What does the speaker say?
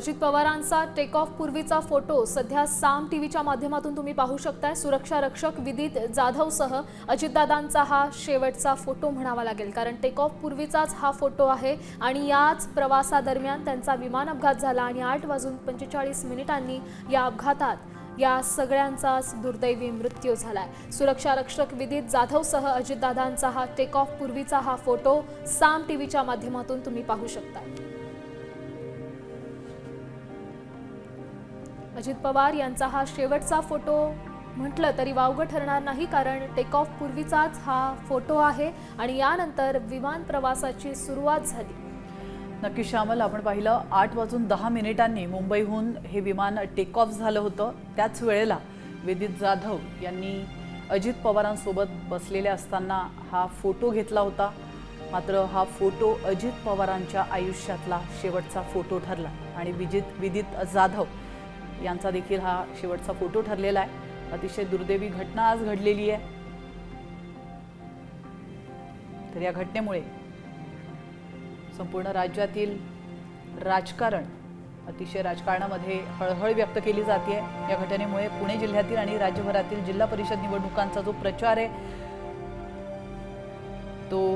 अजित पवारांचा take off पूर्वीचा photo सध्या साम टीव्हीच्या माध्यमातून तुम्ही पाहू शकताय. सुरक्षा रक्षक विदित जाधवसह अजितदादांचा हा शेवटचा फोटो म्हणावा लागेल. कारण टेक ऑफ पूर्वीचाच हा फोटो आहे आणि याच प्रवासादरम्यान त्यांचा विमान अपघात झाला आणि आठ वाजून पंचेचाळीस मिनिटांनी या अपघातात या सगळ्यांचाच दुर्दैवी मृत्यू झालाय. सुरक्षा रक्षक विदित जाधवसह अजितदादांचा हा टेक ऑफ पूर्वीचा हा फोटो साम टीव्हीच्या माध्यमातून तुम्ही पाहू शकता अजित पवार यांचा हा शेवटचा फोटो. म्हटलं तरी वावगं ठरणार नाही कारण टेक ऑफ पूर्वीचाच हा फोटो आहे आणि यानंतर विमान प्रवासाची सुरुवात झाली. नक्की श्यामल आपण पाहिलं आठ वाजून दहा मिनिटांनी मुंबईहून हे विमान टेक ऑफ झालं होतं. त्याच वेळेला विदित जाधव यांनी अजित पवारांसोबत बसलेले असताना हा फोटो घेतला होता. मात्र हा फोटो अजित पवारांच्या आयुष्यातला शेवटचा फोटो ठरला आणि विजित विदित जाधव यांचा देखील हा शेवटचा फोटो ठरलेला आहे. अतिशय दुर्दैवी घटना आज घडलेली आहे. तर या घटनेमुळे संपूर्ण राज्यातील राजकारण अतिशय राजकारणामध्ये हळहळ व्यक्त केली जाते. या घटनेमुळे पुणे जिल्ह्यातील आणि राज्यभरातील जिल्हा परिषद निवडणुकांचा जो प्रचार आहे तो